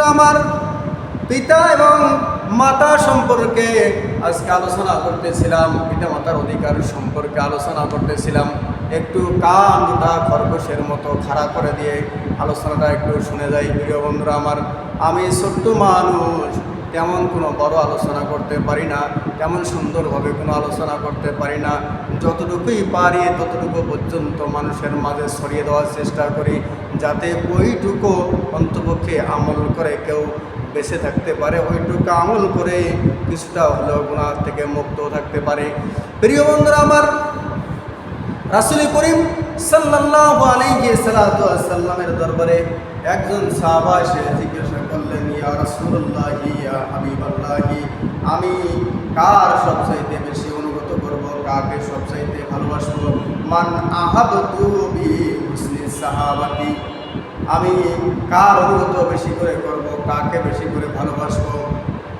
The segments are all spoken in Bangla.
বন্ধুরা আমার পিতা এবং মাতা সম্পর্কে আজকে আলোচনা করতেছিলাম। পিতা মাতার অধিকার সম্পর্কে আলোচনা করতেছিলাম। একটু কান দুটা খরগোশের মতো খাড়া করে দিয়ে আলোচনাটা একটু শুনে যাই। প্রিয় বন্ধুরা, আমার আমি ছোট্ট মানুষ তেমন কোনো বড় আলোচনা করতে পারি না, তেমন সুন্দরভাবে কোনো আলোচনা করতে পারি না। যতটুকুই পারি, ততটুকু পর্যন্ত মানুষের মাঝে ছড়িয়ে দেওয়ার চেষ্টা করি, যাতে ওইটুকু অন্তপক্ষে আমল করে কেউ বেঁচে থাকতে পারে। ওইটুকু আমল করে কিছুটা হলেও গুণার থেকে মুক্ত থাকতে পারে। প্রিয় বন্ধুরা, আমার রাসুল করিম সাল্লাল্লাহু আলাইহি সাল্লামের দরবারে একজন সাহাবা এসে জিজ্ঞাসা করলেন ইয়া রাসূলুল্লাহি, ইয়া হাবিবাল্লাহি। আমি কার সবচাইতে বেশি অনুগত করব, কাকে সবচাইতে ভালোবাসবো? মান আহাবতু বি হুসনি সাহাবাতি। আমি কার অনুগত বেশি করে করব, কাকে বেশি করে ভালোবাসবো?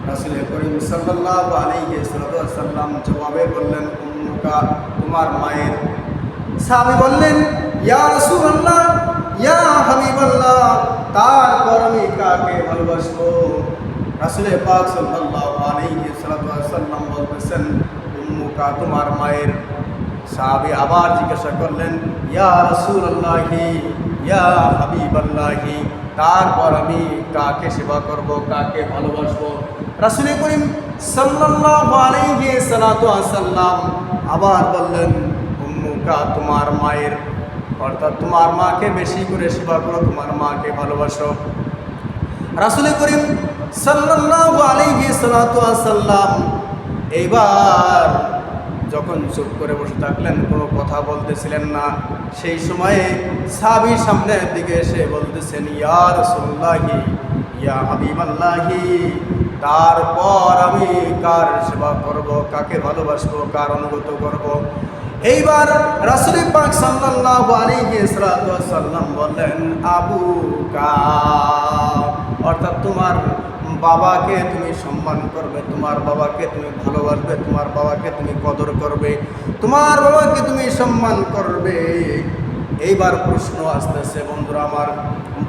রাসুল করিম সাল্লাল্লাহু আলাইহি সাল্লাম জবাবে বললেন, উম্মুকা, তোমার মায়ের সাহাবী বললেন, ইয়া রাসূলুল্লাহ, ইয়া হাবিবাল্লাহ আমি কাকে ভালোবাসবো রাসূল পাক সাল্লাল্লাহু আলাইহি সাল্লাম বলতেছেন উম্মুকা তোমার মায়ের সাহাবী আবার জিজ্ঞাসা করলেন ইয়া রাসূলুল্লাহি ইয়া হাবিবাল্লাহি তারপর আমি কাকে সেবা করব কাকে ভালোবাসবো রাসূল করিম সাল্লাল্লাহু আলাইহি সাল্লাতু সাল্লাম আবার বললেন উম্মুকা তোমার মায়ের অর্থাৎ তোমার মাকে বেশি করে সেবা করো তোমার মাকে ভালোবাসো রাসুল করিম সাল্লাম এইবার যখন চুপ করে বসে থাকলেন, কোনো কথা বলতেছিলেন না, সেই সময়ে সাবির সামনের দিকে এসে বলতেছেন ইয়ার রাসূলুল্লাহি, ইয়া হাবিবাল্লাহি, তারপর আমি কার সেবা করব, কাকে ভালোবাসবো, কার অনুগত করব? এইবার রাসুল পাক সাল্লাল্লাহু আলাইহি সাল্লাম বললেন, আবু কা অর্থাৎ তোমার বাবাকে তুমি সম্মান করবে, তোমার বাবাকে তুমি ভালোবাসবে, তোমার বাবাকে তুমি কদর করবে, তোমার বাবাকে তুমি সম্মান করবে। এইবার প্রশ্ন আসতেছে, বন্ধুরা, আমার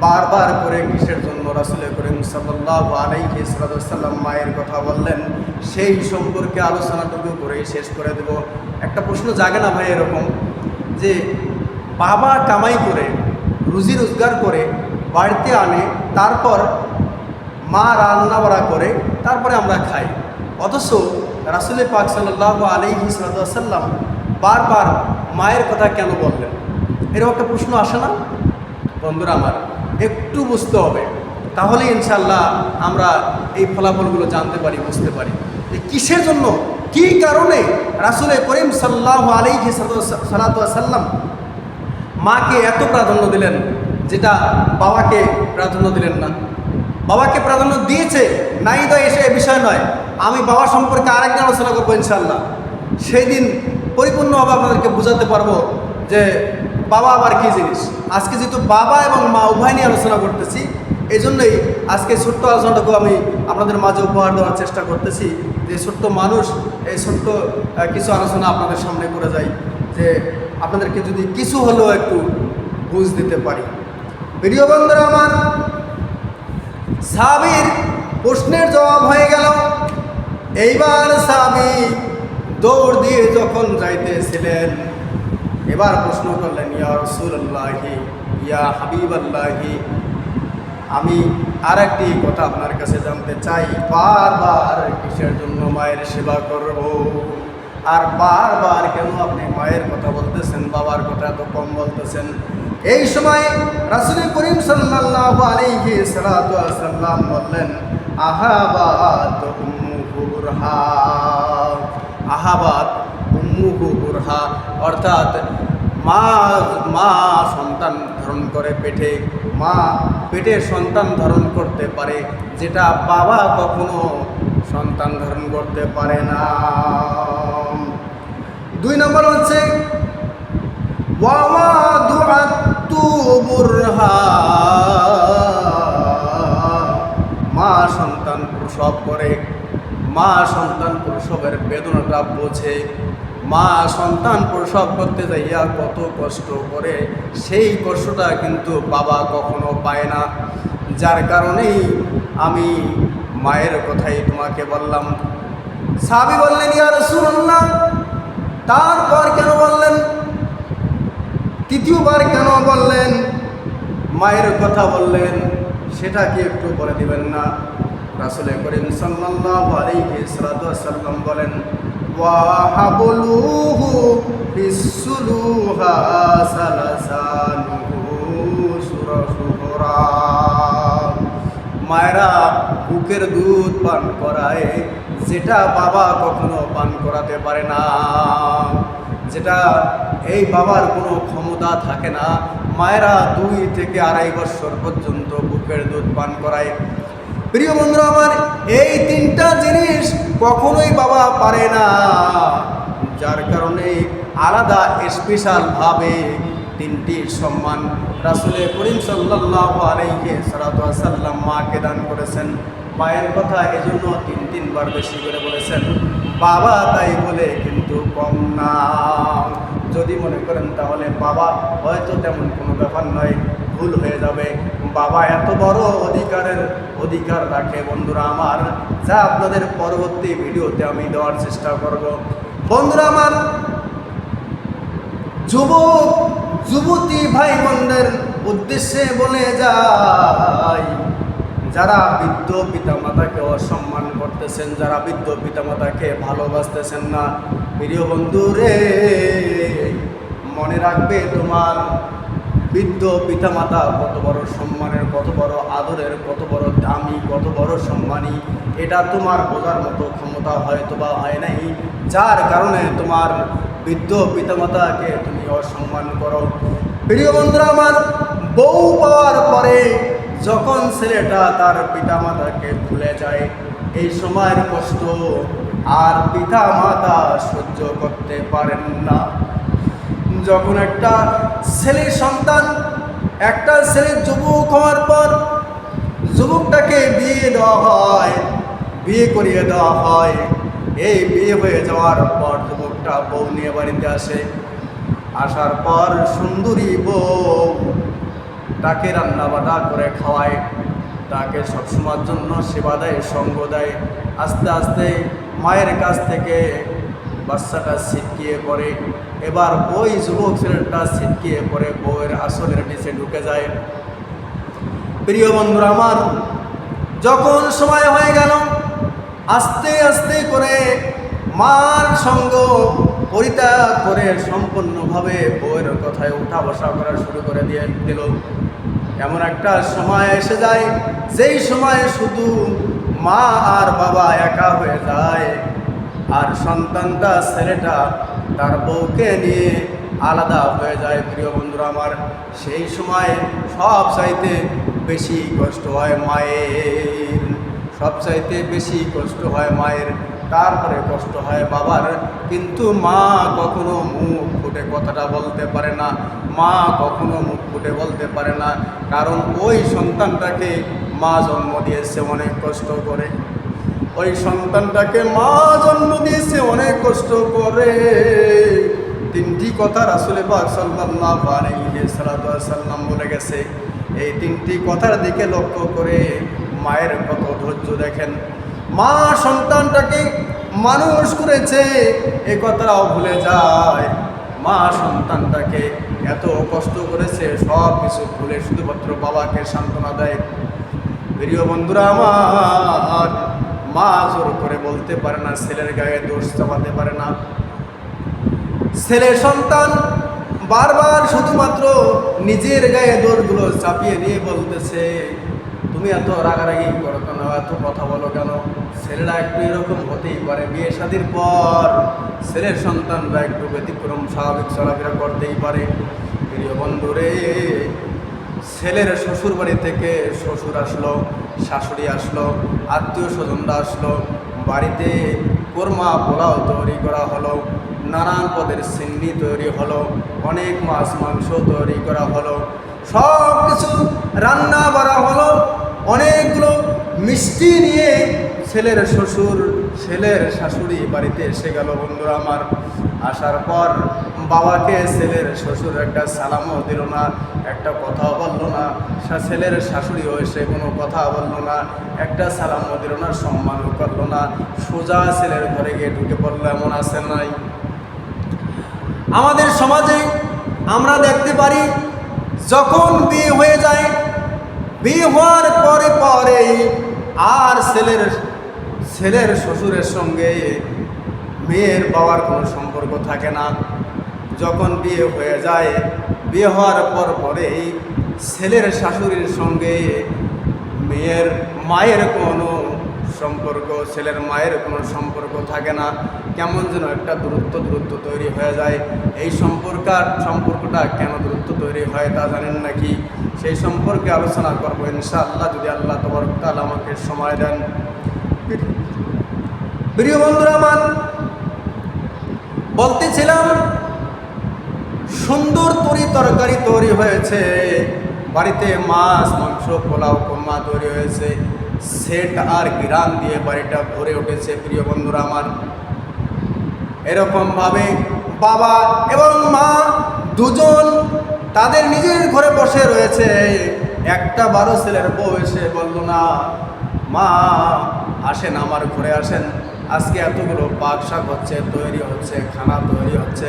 বারবার করে কিসের জন্য রাসুল করিম সাল্লাহ আলাইহি সাল্লাম মায়ের কথা বললেন, সেই সম্পর্কে আলোচনাটুকু করেই শেষ করে দেব। একটা প্রশ্ন জাগে না ভাই এরকম? যে বাবা কামাই করে, রুজি রোজগার করে, বাড়িতে আনে, তারপর মা রান্না বাড়া করে, তারপরে আমরা খাই। অথচ রাসুলের পাক সাল্লাহ আলাইহি সাল্লাম বারবার মায়ের কথা কেন বললেন? এরকম একটা প্রশ্ন আসে না? বন্ধুরা আমার, একটু বুঝতে হবে। তাহলে ইনশাল্লাহ আমরা এই ফলাফলগুলো জানতে পারি, বুঝতে পারি। যে কিসের জন্য, কি কারণে রাসুলের করিম সাল্লাহ আলাইহি সাল্লাম মাকে এত প্রাধান্য দিলেন, যেটা বাবাকে প্রাধান্য দিলেন না? বাবাকে প্রাধান্য দিয়েছে, নাই তো এসে এ বিষয় নয়। আমি বাবা সম্পর্কে আরেকদিন আলোচনা করব ইনশাল্লাহ সেই দিন পরিপূর্ণভাবে আপনাদেরকে বোঝাতে পারব যে বাবা আবার কী জিনিস। আজকে যেহেতু বাবা এবং মা উভয় নিয়ে আলোচনা করতেছি এই জন্যই আজকে ছোট্ট আলোচনাটুকু আমি আপনাদের মাঝে উপহার দেওয়ার চেষ্টা করতেছি যে ছোট্ট মানুষ, এই ছোট্ট কিছু আলোচনা আপনাদের সামনে করে যাই, যে আপনাদেরকে যদি কিছু হলেও একটু বুঝ দিতে পারি। প্রিয় বন্ধুরা আমার সাবির প্রশ্নের জবাব হয়ে গেল। এইবার সাবি দৌড় দিয়ে যখন যাইতেছিলেন, এবার প্রশ্ন করলেন, ইয়া রসুল্লাহি ইয়া হাবিব আল্লাহি আমি আর একটি কথা আপনার কাছে জানতে চাই। বারবার কিসের জন্য মায়ের সেবা করব? আর বারবার কেন আপনি মায়ের কথা বলতেছেন? বাবার কথা এত কম বলতেছেন। এই সময় রাসুল করিম সাল্লাল্লাহু আলাইহি সাল্লাম বললেন উম্মুহু বুরহা। আহাবাত অর্থাৎ মা মা সন্তান ধারণ করে পেটে, মা পেটে সন্তান ধারণ করতে পারে, যেটা বাবা কখনো সন্তান ধারণ করতে পারে না। দুই নম্বর হচ্ছে ওয়াওয়াদুআতু বুরহা মা সন্তান প্রসব করে, মা সন্তান প্রসবের বেদনাটা বোঝে। মা সন্তান প্রসব করতে যাইয়া কত কষ্ট করে, সেই কষ্টটা কিন্তু বাবা কখনো পায় না। যার কারণেই আমি মায়ের কথাই তোমাকে বললাম। সাবি বললেন, ইয়া রাসূলুল্লাহ, তারপর কেন বললেন? তৃতীয়বার কেন বললেন? মায়ের কথা বললেন সেটা কি একটু বলে দিবেন না। রাসুলে করিম ওয়াসাল্লাম বলেন মায়েরা বুকের দুধ পান করায়, যেটা বাবা কখনো পান করাতে পারে না। যেটা এই বাবার কোনো ক্ষমতা থাকে না। মায়েরা দুই থেকে আড়াই বছর পর্যন্ত বুকের দুধ পান করায়। প্রিয় বন্ধুরা আমার, এই তিনটা জিনিস কখনোই বাবা পারে না। যার কারণে আলাদা স্পেশালভাবে তিনটি সম্মান রাসুলে করিম সাল্লাহ আলাইকে সাল্লাম মাকে দান করেছেন। মায়ের কথা এজন্য তিন তিনবার বেশি করে বলেছেন। বাবা তাই বলে, কিন্তু কম না। যদি মনে করেন তাহলে বাবা, হয়তো তেমন কোনো ব্যাপার নয়, ভুল হয়ে যাবে। বাবা এত বড় অধিকারের অধিকার রাখে বন্ধুরা আমার। যা আপনাদের পরবর্তী ভিডিওতে আমি দেওয়ার চেষ্টা করব। বন্ধুরা আমার, যুবক, যুবতী ভাই বোনদের উদ্দেশ্যে বলে যায় যারা বৃদ্ধ পিতামাতাকে অসম্মান করতেছেন, যারা বৃদ্ধ পিতামাতাকে ভালোবাসতেছেন না, প্রিয় বন্ধু রে মনে রাখবে তোমার বৃদ্ধ পিতামাতা কত বড় সম্মানের, কত বড় আদরের, কত বড় দামি, কত বড় সম্মানী, এটা তোমার বোঝার মতো ক্ষমতা হয়তো বা হয় নাই। যার কারণে তোমার বৃদ্ধ পিতামাতাকে তুমি অসম্মান করো। প্রিয় বন্ধুরা, আমার বউ পাওয়ার পরে যখন ছেলেটা তার পিতামাতাকে ভুলে যায়, এই সময়ের কষ্ট আর পিতা মাতা সহ্য করতে পারেন না। যখন একটা ছেলে সন্তান, একটা ছেলে যুবক হওয়ার পর যুবকটাকে বিয়ে দেওয়া হয়, বিয়ে করিয়ে দেওয়া হয়, এই বিয়ে হয়ে যাওয়ার পর যুবকটা বউ নিয়ে বাড়িতে আসে। আসার পর সুন্দরী বউ তাকে রান্না করে খাওয়ায়। তাকে সবসময়ের জন্য সেবা দেয়, সঙ্গ দেয়। আস্তে আস্তে মায়ের কাছ থেকে বাচ্চাটা ছিটকিয়ে পড়ে। এবার ওই যুবক ছেলেটা ছিটকিয়ে পড়ে, বউয়ের আসলের নিচে ঢুকে যায়। প্রিয় বন্ধুরা আমার, যখন সময় হয়ে গেল, আস্তে আস্তে করে মার সঙ্গ পরিত্যাগ করে সম্পূর্ণভাবে বউয়ের কথায় উঠা বসা করা শুরু করে দিয়ে দিল। এমন একটা সময় এসে যায়, যেই সময় শুধু মা আর বাবা একা হয়ে যায়, আর সন্তানটা, ছেলেটা তার বউকে নিয়ে আলাদা হয়ে যায়। প্রিয় বন্ধুরা আমার, সেই সময় সব চাইতে বেশি কষ্ট হয় মায়ের, সব চাইতে বেশি কষ্ট হয় মায়ের তারপরে কষ্ট হয় বাবার। কিন্তু মা কখনো মুখ ফুটে কথাটা বলতে পারে না। মা কখনো মুখ ফুটে বলতে পারে না। কারণ ওই সন্তানটাকে মা জন্ম দিয়েছে অনেক কষ্ট করে। ওই সন্তানটাকে মা জন্ম দিয়েছে অনেক কষ্ট করে। তিনটি কথা রাসুলে পাক সাল্লাল্লাহু আলাইহি সাল্লাম বলে গেছে। এই তিনটি কথার দিকে লক্ষ্য করে মায়ের কত ধৈর্য দেখেন। মা সন্তানটাকে মানুষ করেছে, এ কথাটাও ভুলে যায়। মা সন্তানটাকে এত কষ্ট করেছে, সব কিছু ভুলে শুধুমাত্র বাবাকে সান্ত্বনা দেয়। প্রিয় বন্ধুরা আমার, মা জোর করে বলতে পারে না, ছেলের গায়ে দোষ চাপাতে পারে না। ছেলে সন্তান বারবার শুধুমাত্র নিজের গায়ে দোষগুলো চাপিয়ে নিয়ে বলতেছে তুমি এত রাগারাগি করো কেন? এত কথা বলো কেন? ছেলেরা একটু এরকম হতেই পারে। বিয়ে শাদির পর ছেলের সন্তানরা একটু ব্যতিক্রম, স্বাভাবিক চলাফেরা করতেই পারে। প্রিয় বন্ধুরে, ছেলের শ্বশুর বাড়ি থেকে শ্বশুর আসলো, শাশুড়ি আসলো আত্মীয় স্বজনরা আসলো। বাড়িতে কোরমা পোলাও তৈরি করা হলো, নানান পদের সিন্নি তৈরি হলো, অনেক মাছ মাংস তৈরি করা হলো। সব কিছু রান্না করা হলো। অনেকগুলো মিষ্টি নিয়ে ছেলের শ্বশুর, ছেলের শাশুড়ি বাড়িতে এসে গেল। বন্ধুরা, আমার আসার পর বাবাকে ছেলের শ্বশুর একটা সালামও দিল না, একটা কথাও বলল না। ছেলের শাশুড়িও এসে কোনো কথা বলল না, একটা সালামও দিল না, সম্মানও করল না। সোজা ছেলের ঘরে গিয়ে ঢুকে পড়ল, এমন আছে নাই। আমাদের সমাজে আমরা দেখতে পারি, যখন বিয়ে হয়ে যায় বিয়ে হওয়ার পরে পরেই আর ছেলের ছেলের শ্বশুরের সঙ্গে মেয়ের বাবার কোনো সম্পর্ক থাকে না। যখন বিয়ে হয়ে যায় বিয়ে হওয়ার পর পরেই ছেলের শাশুড়ির সঙ্গে মেয়ের মায়ের কোনো সম্পর্ক, ছেলের মায়ের কোনো সম্পর্ক থাকে না। কেমন যেন একটা দূরত্ব দূরত্ব তৈরি হয়ে যায়। এই সম্পর্কার, সম্পর্কটা কেন দূরত্ব তৈরি হয় তা জানেন নাকি? সেই সম্পর্কে আলোচনা করব ইনশাআল্লাহ, যদি আল্লাহ তবরকাল আমাকে সময় দেন। প্রিয় বন্ধুরা, আমার বলতেছিলাম, সুন্দর তরি তরকারি তৈরি হয়েছে। বাড়িতে মাছ, মাংস, পোলাও, কোরমা তৈরি হয়েছে। সেট আর গ্রাম দিয়ে বাড়িটা ভরে উঠেছে, প্রিয় বন্ধুরা আমার। এরকমভাবে বাবা এবং মা দুজন তাদের নিজের ঘরে বসে রয়েছে। একটা বারো ছেলের বউ এসে বলল, না, মা, আসেন, আমার ঘরে আসেন। আজকে এতগুলো পাক শাক হচ্ছে, তৈরি হচ্ছে, খানা তৈরি হচ্ছে,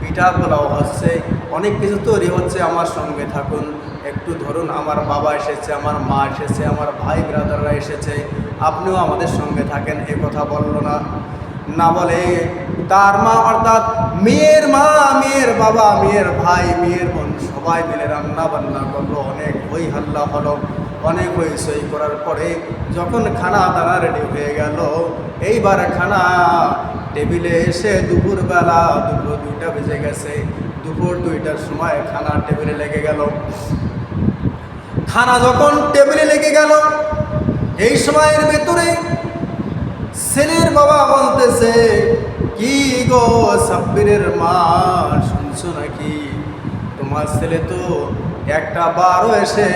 পিঠা পোলাও হচ্ছে, অনেক কিছু তৈরি হচ্ছে, আমার সঙ্গে থাকুন। একটু ধরুন, আমার বাবা এসেছে, আমার মা এসেছে, আমার ভাই ব্রাদাররা এসেছে, আপনিও আমাদের সঙ্গে থাকেন। এ কথা বলল না। না বলে, তার মা অর্থাৎ মেয়ের মা, মেয়ের বাবা, মেয়ের ভাই, মেয়ের বোন, সবাই মিলে রান্না বান্না করল। অনেক হই হাল্লা হলো, অনেক হই সই করার পরে যখন খানা দানা রেডি হয়ে গেল, এইবার খানা টেবিলে এসে দুপুরবেলা, দুপুর দুইটা বেজে গেছে। দুপুর দুইটার সময় খানা টেবিলে লেগে গেল। খানা যখন টেবিলে লেগে গেল, এই সময়ের ভেতরে ছেলের বাবা বলতেছে, কি গো সাব্বিরের মা, শুনছো নাকি? তোমার ছেলে তো একটা বারও এসে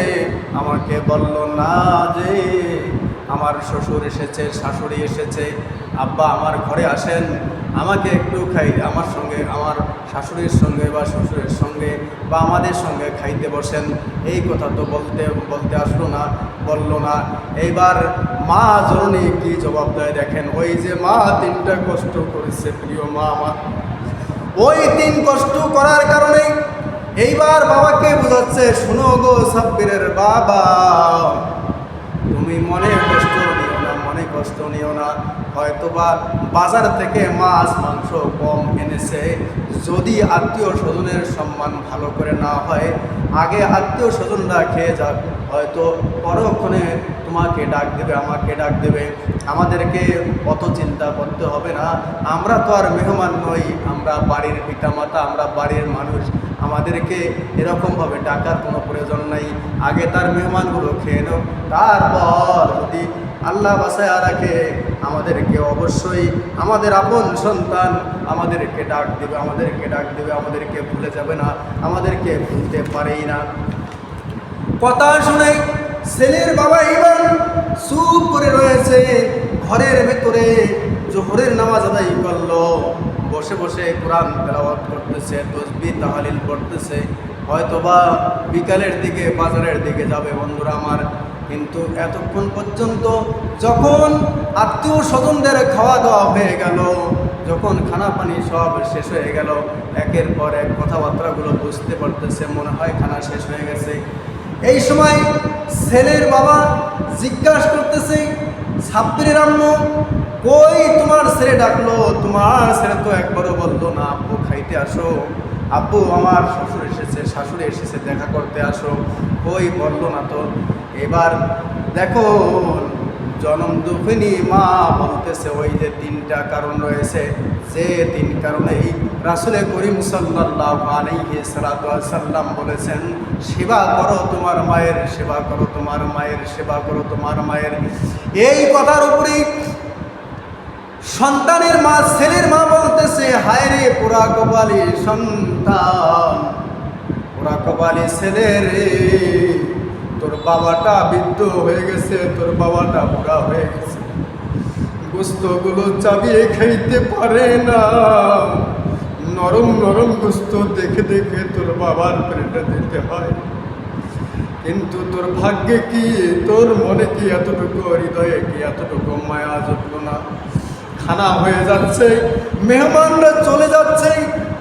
আমাকে বলল, না যে। আমার শ্বশুর এসেছে, শাশুড়ি এসেছে, আব্বা আমার ঘরে আসেন, আমাকে একটু খাই, আমার সঙ্গে, আমার শাশুড়ির সঙ্গে বা শ্বশুরের সঙ্গে বা আমাদের সঙ্গে খাইতে বসেন। এই কথা তো বলতে বলতে আসলো না, বলল না। এইবার মা জননী কি জবাব দেয় দেখেন, ওই যে মা তিনটা কষ্ট করেছে, প্রিয় মা আমার। ওই তিন কষ্ট করার কারণে এইবার বাবাকে বোঝাচ্ছে, শুনো গো সাব্বিরের বাবা। তুমি মনে কষ্ট নিও না, মনে কষ্ট নিও না। হয়তোবা বাজার থেকে মাছ, মাংস কম এনেছে। যদি আত্মীয় স্বজনের সম্মান ভালো করে না হয়, আগে আত্মীয় স্বজনরা খেয়ে যাক। হয়তো পরক্ষণে তোমাকে ডাক দেবে, আমাকে ডাক দেবে। আমাদেরকে অত চিন্তা করতে হবে না। আমরা তো আর মেহমান নই, আমরা বাড়ির পিতামাতা, আমরা বাড়ির মানুষ। আমাদেরকে এরকমভাবে ডাকার কোনো প্রয়োজন নাই। আগে তার মেহমানগুলো খেয়ে নেও। তারপর যদি আল্লাহ বাসায় রাখে আমাদেরকে অবশ্যই আমাদের আপন সন্তান আমাদেরকে ডাক দেবে, আমাদেরকে ডাক দেবে, আমাদেরকে ভুলে যাবে না, আমাদেরকে ভুলতে পারেই না। কথা শুনে ছেলের বাবা এবার চুপ করে রয়েছে। ঘরের ভেতরে জোহরের নামাজ আদায় করল। বসে বসে কোরআন তেলাওয়াত করতেছে তসবি তাহালিল করতেছে হয়তোবা বিকালের দিকে, বাজারের দিকে যাবে। বন্ধুরা আমার, কিন্তু এতক্ষণ পর্যন্ত যখন আত্মীয় স্বজনদের খাওয়া দাওয়া হয়ে গেল, যখন খানা পানি সব শেষ হয়ে গেল, একের পর এক কথাবার্তাগুলো বুঝতে পারতেছে, মনে হয় খানা শেষ হয়ে গেছে। এই সময় ছেলের বাবা জিজ্ঞাসা করতেছে ছাত্রীর আম্মু কই তোমার ছেলে ডাকলো? তোমার ছেলে তো একবারও বলল না, আব্বু, খাইতে আসো। আব্বু, আমার শ্বশুর এসেছে, শাশুড়ি এসেছে, দেখা করতে আসো। কই বলল না তো? এবার দেখো জনম দুঃখিনী মা বলতেছে, ওই যে তিনটা কারণ রয়েছে যে তিন কারণেই রাসুলে করিম সাল্লাহ আলাইহি সাল্লাম বলেছেন, সেবা করো তোমার মায়ের, সেবা করো তোমার মায়ের, সেবা করো তোমার মায়ের। এই কথার উপরেই সন্তানের মা, ছেলের মা বলতেছে, হায় রে পোড়া কপালি সন্তান, পোড়া কপালি ছেলে রে। তোর বাবাটা বৃদ্ধ হয়ে গেছে, তোর বাবাটা বুড়া হয়ে গেছে। গোস্তগুলো চাবিয়ে খাইতে পারে না। নরম নরম গোস্ত দেখে দেখে তোর বাবার পেটে দিতে হয়। কিন্তু তোর ভাগ্যে কি, তোর মনে কি এতটুকু হৃদয়ে কি এতটুকু মায়া জুটলো না খানা হয়ে যাচ্ছে, মেহমানরা চলে যাচ্ছে,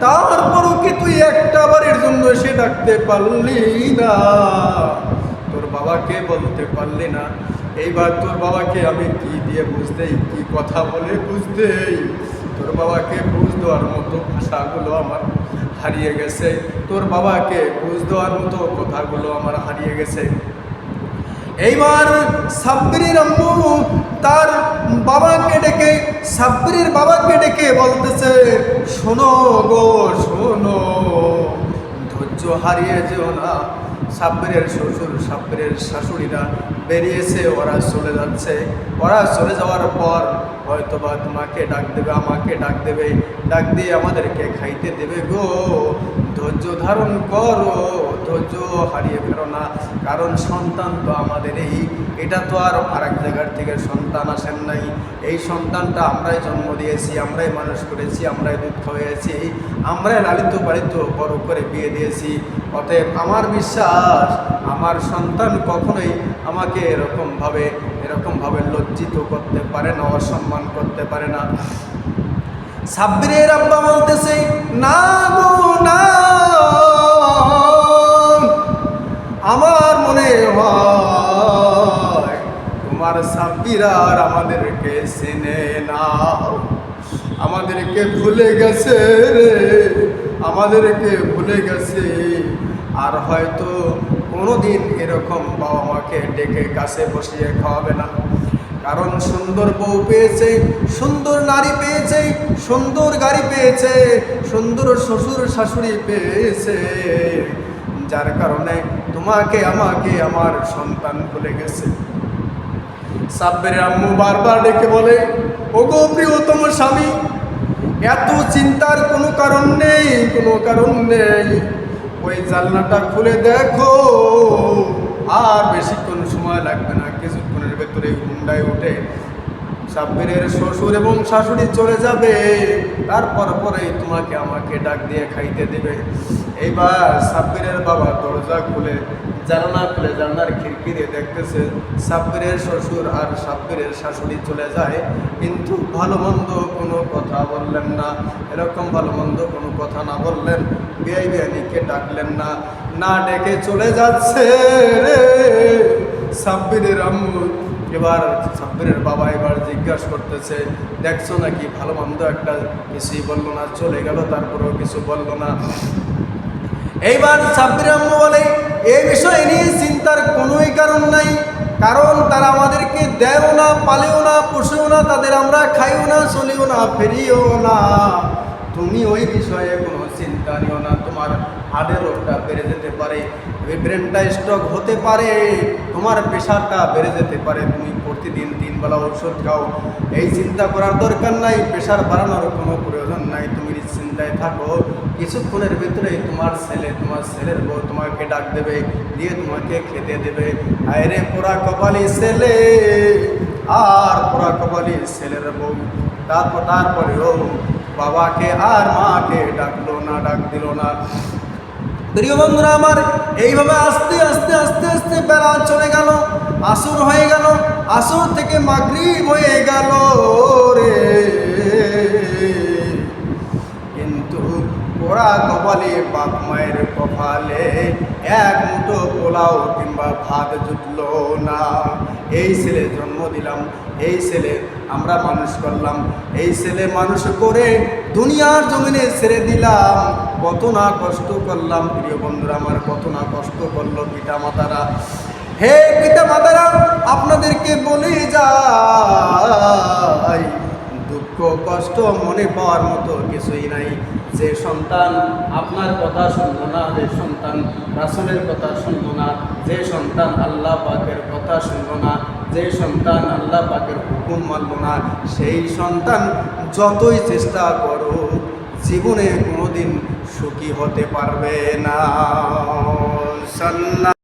তারপরও কি তুই একটা বারের জন্য এসে ডাকতে পারলি না? বাবাকে বলতে পারলি না। এইবার তোর বাবাকে আমি কি দিয়ে বুঝতেই, কি কথা বলে বুঝতেই? তোর বাবাকে বুঝ দেওয়ার মতো ভাষাগুলো আমার হারিয়ে গেছে। তোর বাবাকে বুঝ দেওয়ার মতো কথাগুলো আমার হারিয়ে গেছে। এইবার সাব্বিরের আম্মু তার বাবাকে ডেকে সাব্বিরের বাবাকে ডেকে বলতেছে, শোনো গো, শোনো। ধৈর্য হারিয়ে যেও না। সাব্বিরের শ্বশুর, সাব্বিরের শাশুড়িরা বেরিয়েছে, ওরা চলে যাচ্ছে। ওরা চলে যাওয়ার পর হয়তো বা তোমাকে ডাক দেবে, আমাকে ডাক দেবে, ডাক দিয়ে আমাদেরকে খাইতে দেবে গো। ধৈর্য ধারণ করো, ধৈর্য হারিয়ে ফেলো না। কারণ সন্তান তো আমাদের এই, এটা তো আর আরেক জায়গার থেকে সন্তান আসেন নাই। এই সন্তানটা আমরাই জন্ম দিয়েছি, আমরাই মানুষ করেছি, আমরাই দুধ খাওয়াইছি আমরাই লালিত পালিত বড় করে বিয়ে দিয়েছি। অতএব আমার বিশ্বাস, আমার সন্তান কখনোই আমাকে এরকমভাবে এরকমভাবে লজ্জিত করতে পারে না, অসম্মান করতে পারে না। সাব্বিরের আব্বা বলতেছে, না গো, না। আমার মনে হয় তোমার সাব্বির আর আমাদেরকে চেনে না আমাদেরকে ভুলে গেছে রে, আমাদেরকে ভুলে গেছে। আর হয়তো কোনোদিন এরকম বাবা মাকে ডেকে কাছে বসিয়ে খাওয়াবে না। কারণ সুন্দর বউ পেয়েছে, সুন্দর নারী পেয়েছে, সুন্দর গাড়ি পেয়েছে, সুন্দর শ্বশুর শাশুড়ি পেয়েছে। যার কারণে তোমাকে, আমাকে, আমার সন্তান ভুলে গেছে। সাব্বের আম্মু বারবার ডেকে বলে ও গো প্রিয়তম স্বামী, এত চিন্তার কোনো কারণ নেই, কোনো কারণ নেই। ওই জানলাটা খুলে দেখো, আর বেশিক্ষণ সময় লাগবে না হুন্ডায় উঠে সাব্বিরের শ্বশুর এবং শাশুড়ি চলে যাবে, তারপর পরেই তোমাকে আমাকে ডাক দিয়ে খাইতে দেবে। এইবার সাব্বিরের বাবা দরজা খুলে, জানালা খুলে জানলার খিড়কি দিয়ে দেখতেছে সাব্বিরের শ্বশুর আর সাব্বিরের শাশুড়ি চলে যায়। কিন্তু ভালো মন্দ কোনো কথা বললেন না, এরকম ভালো মন্দ কোনো কথা না বললেন বিআই বিয়ানিকে ডাকলেন না। না ডেকে চলে যাচ্ছে সাব্বিরের আম্মু। এবার সাব্বিরের বাবা এবার জিজ্ঞাসা করতেছে, দেখছ নাকি ভালো মন্দ একটা কিছুই বলল না? চলে গেল, তারপরেও কিছু বলল না। এইবার সাব্বির আম্মু বলে এই বিষয় নিয়ে চিন্তার কোনোই কারণ নাই, কারণ তারা আমাদেরকে দেয়ও না, পালেও না, পোষেও না, তাদের আমরা খাইও না, চলিও না, ফেরিও না। তুমি ওই বিষয়ে কোনো চিন্তা নিও না, তোমার হার্টের রোগটা বেড়ে যেতে পারে। ব্রেনটা স্ট্রোক হতে পারে, তোমার প্রেশারটা বেড়ে যেতে পারে, তুমি প্রতিদিন তিন বেলা ওষুধ খাও। এই চিন্তা করার দরকার নাই প্রেশার বাড়ানোর কোনো প্রয়োজন নাই, তুমি চিন্তায় থাকো। কিছুক্ষণের ভিতরে তোমার ছেলে, তোমার ছেলের বউ তোমাকে ডাক দেবে, দিয়ে তোমাকে খেতে দেবে। আরে পোড়া কপালি ছেলে, আর পোড়া কপালি ছেলের বউ। তারপর, তারপরেও বাবাকে আর মাকে ডাকলো না, ডাক দিল না। প্রিয় বন্ধুরা, আমার এইভাবে আস্তে আস্তে আস্তে আস্তে বেলা চলে গেল, আসর হয়ে গেল, আসর থেকে মাগরিব হয়ে গেল রে। কিন্তু পোড়া কপালে, বাপ মায়ের কপালে এক মুঠো পোলাও কিংবা ভাত জুটলো না। এই ছেলে জন্ম দিলাম, এই ছেলে আমরা মানুষ করলাম। এই ছেলে মানুষ করে দুনিয়ার জমিনে ছেড়ে দিলাম। কত না কষ্ট করলাম। প্রিয় বন্ধুরা, আমার কত না কষ্ট করল পিতা মাতারা হে পিতা মাতারা আপনাদেরকে বলে যাই, দুঃখ কষ্ট মনে পাওয়ার মতো কিছুই নাই। যে সন্তান আপনার কথা শুনব না, যে সন্তান রাসুলের কথা শুনব না, যে সন্তান আল্লাহ পাকের কথা শুনব না, যে সন্তান আল্লাহ পাকের হুকুম মানল না, সেই সন্তান যতই চেষ্টা করো জীবনে কোনোদিন সুখী হতে পারবে না। সাল্লা